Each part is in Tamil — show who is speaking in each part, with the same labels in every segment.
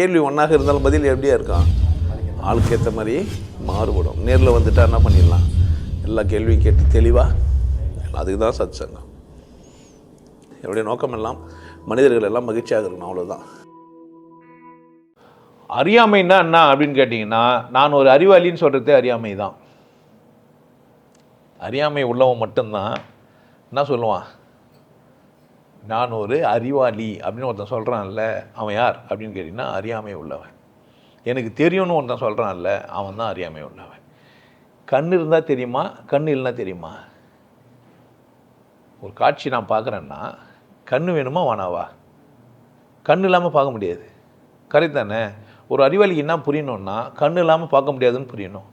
Speaker 1: கேள்வி ஒன்றாக இருந்தாலும் பதில் எப்படியா இருக்கான் ஆளுக்கு ஏற்ற மாதிரி மாறுபடும். நேரில் வந்துட்டா என்ன பண்ணிடலாம்? எல்லா கேள்வியும் கேட்டு தெளிவாக அதுக்கு தான் சத் சங்கம் என்னுடைய நோக்கம் எல்லாம் மனிதர்கள் எல்லாம் மகிழ்ச்சியாக இருக்கணும் அவ்வளோதான்
Speaker 2: அறியாமைன்னா என்ன அப்படின்னு கேட்டிங்கன்னா நான் ஒரு அறிவாளின்னு சொல்கிறதே அறியாமை தான் அறியாமை உள்ளவன் மட்டும்தான். என்ன சொல்லுவான்? நான் ஒரு அறிவாளி அப்படின்னு ஒருத்தன் சொல்கிறான்ல அவன் யார் அப்படின்னு கேட்டிங்கன்னா அறியாமை உள்ளவன். எனக்கு தெரியும்னு ஒருத்தன் சொல்கிறான்ல அவன் தான் அறியாமை உள்ளவன். கண் இருந்தால் தெரியுமா? கண் இல்லைன்னா தெரியுமா? ஒரு காட்சி நான் பார்க்குறேன்னா கண் வேணுமா வானாவா? கண் இல்லாமல் பார்க்க முடியாது. கரெக்ட் தானே? ஒரு அறிவாளிக்கு என்ன புரியணும்னா கண் இல்லாமல் பார்க்க முடியாதுன்னு புரியணும்.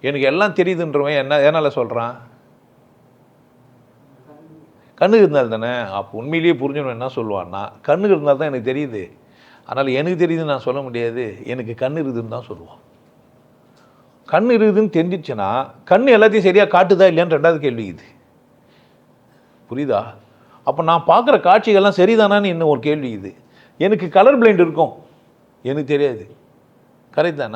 Speaker 2: எனக்கு எல்லாம் தெரியுதுன்றவன் என்ன என்னால் சொல்கிறான் கண்ணு இருந்தால் தானே? அப்போ உண்மையிலேயே புரிஞ்சவன் என்ன சொல்லுவான்னா கண்ணு இருந்தால் தான் எனக்கு தெரியுது. அதனால் எனக்கு தெரியுதுன்னு நான் சொல்ல முடியாது. எனக்கு கண் இருக்குதுன்னு தான் சொல்லுவான் கண் இருக்குதுன்னு தெரிஞ்சிச்சுன்னா கண் எல்லாத்தையும் சரியாக காட்டுதா இல்லையான்னு ரெண்டாவது கேள்வி இது. புரியுதா? அப்போ நான் பார்க்குற காட்சிகள்லாம் சரிதானான்னு இன்னும் ஒரு கேள்வி இது? எனக்கு கலர் பிளைண்ட் இருக்கும். எனக்கு தெரியாது. கரெக்ட்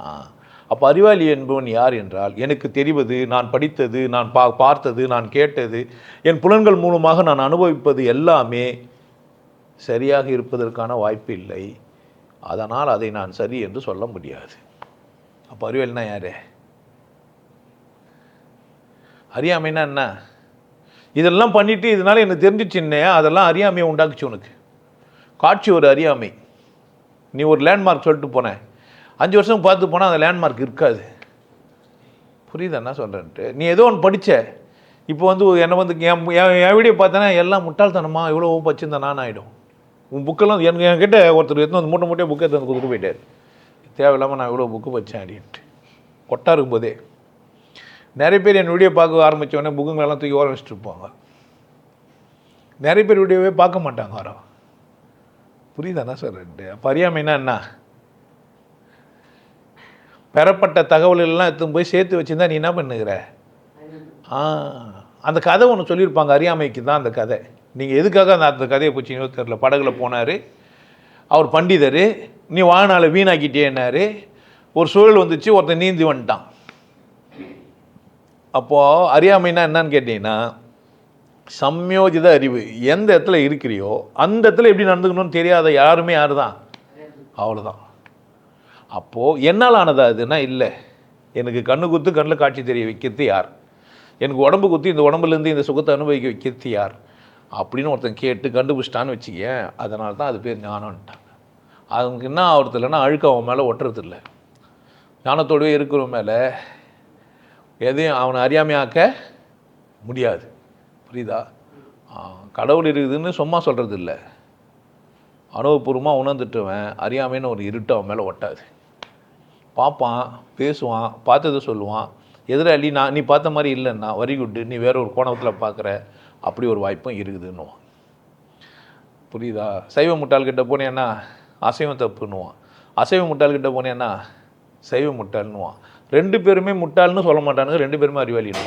Speaker 2: ஆ. அப்போ அறிவாளி என்பவன் யார் என்றால் எனக்கு தெரிவது நான் படித்தது நான் பா பார்த்தது நான் கேட்டது என் புலன்கள் மூலமாக நான் அனுபவிப்பது எல்லாமே சரியாக இருப்பதற்கான வாய்ப்பு இல்லை. அதனால் அதை நான் சரி என்று சொல்ல முடியாது. அப்போ அறிவாளினா யார்? அறியாமைன்னா என்ன? இதெல்லாம் பண்ணிவிட்டு இதனால் எனக்கு தெரிஞ்சிச்சின்னே அதெல்லாம் அறியாமையை உண்டாக்குச்சு உனக்கு. காட்சி ஒரு அறியாமை. நீ ஒரு லேண்ட்மார்க் சொல்லிட்டு போனேன் அஞ்சு வருஷம் பார்த்து போனால் அந்த லேண்ட்மார்க் இருக்காது. புரியுதா என்ன சொல்கிறேன்ட்டு நீ ஏதோ ஒன்று படிச்ச. இப்போ வந்து என்னை வந்து என் என் என் வீடியோ பார்த்தேன்னா எல்லாம் முட்டாள்தனமா இவ்வளோ வச்சுருந்தேன் ஆகிடும் உன் புக்கெல்லாம் என் என்கிட்ட ஒருத்தர் எடுத்து வந்து மூட்டை மூட்டையாக புக்கை எடுத்து வந்து கொடுத்துட்டு போயிட்டார். தேவையில்லாமல் நான் இவ்வளோ புக்கு வச்சேன் அப்படின்ட்டு. கொட்டா இருக்கும்போதே நிறைய பேர் என் வீடியோ பார்க்க ஆரம்பித்த உடனே புக்குங்களெல்லாம் தூக்கி ஓரம் வச்சுட்டு இருப்பாங்க. நிறைய பேர் வீடியோவே பார்க்க மாட்டாங்க வரோம் புரியுதாண்ணா சொல்கிறேன்ட்டு அப்போ அறியாமைன்னா என்ன? பெறப்பட்ட தகவல்கள்லாம் எடுத்து போய் சேர்த்து வச்சுருந்தா நீ என்ன பண்ணுகிற? ஆ அந்த கதை ஒன்று சொல்லியிருப்பாங்க அறியாமைக்கு தான் அந்த கதை. நீங்கள் எதுக்காக அந்த அந்த கதையை பிடிச்சிங்களோ தெரில படகுல போனார். அவர் பண்டிதர். நீ வாங்கினால வீணாக்கிட்டேன்னாரு. ஒரு சூழல் வந்துச்சு ஒருத்தன் நீந்தி வந்துட்டான். அப்போது அறியாமைன்னா என்னன்னு கேட்டிங்கன்னா சம்யோஜித அறிவு. எந்த இடத்துல இருக்கிறியோ அந்த இடத்துல எப்படி நடந்துக்கணும்னு தெரியாத யாருமே யார் தான் அவ்வளோதான் அப்போது என்னால் ஆனதா அதுன்னா இல்லை. எனக்கு கண்ணு குத்து கண்ணில் காட்சி தெரிய வைக்கிறது யார்? எனக்கு உடம்பு குத்தி இந்த உடம்புலேருந்து இந்த சுகத்தை அனுபவிக்க வைக்கிறது யார்? அப்படின்னு ஒருத்தன் கேட்டு கண்டுபிடிச்சிட்டான்னு வச்சுக்கேன் அதனால தான் அது பேர் ஞானம்ட்டாங்க அதுக்கு என்ன ஆகிறது இல்லைன்னா அவன் மேலே ஒட்டுறது இல்லை ஞானத்தோடவே இருக்கிறவன் மேலே எதையும் அவனை அறியாமையாக்க முடியாது. புரியுதா? கடவுள் இருக்குதுன்னு சும்மா சொல்கிறது இல்லை அனுபவபூர்வமாக உணர்ந்துட்டுவன் அறியாமைன்னு ஒரு இருட்டு அவன் மேலே ஒட்டாது. பார்ப்பான் பேசுவான் பார்த்ததை சொல்லுவான். எதிராளி நான் நீ பார்த்த மாதிரி இல்லைன்னா வரி குட்டு நீ வேற ஒரு கோணத்தில் பார்க்குற. அப்படி ஒரு வாய்ப்பும் இருக்குதுன்னுவான். புரியுதா? சைவ முட்டாள்கிட்ட போனேன்னா அசைவம் தப்புன்னுவான். அசைவ முட்டாள்கிட்ட போனேன்னா சைவ முட்டாள்னுவான். ரெண்டு பேருமே முட்டாள்னு சொல்ல மாட்டானுங்க ரெண்டு பேருமே அறிவாளின்னு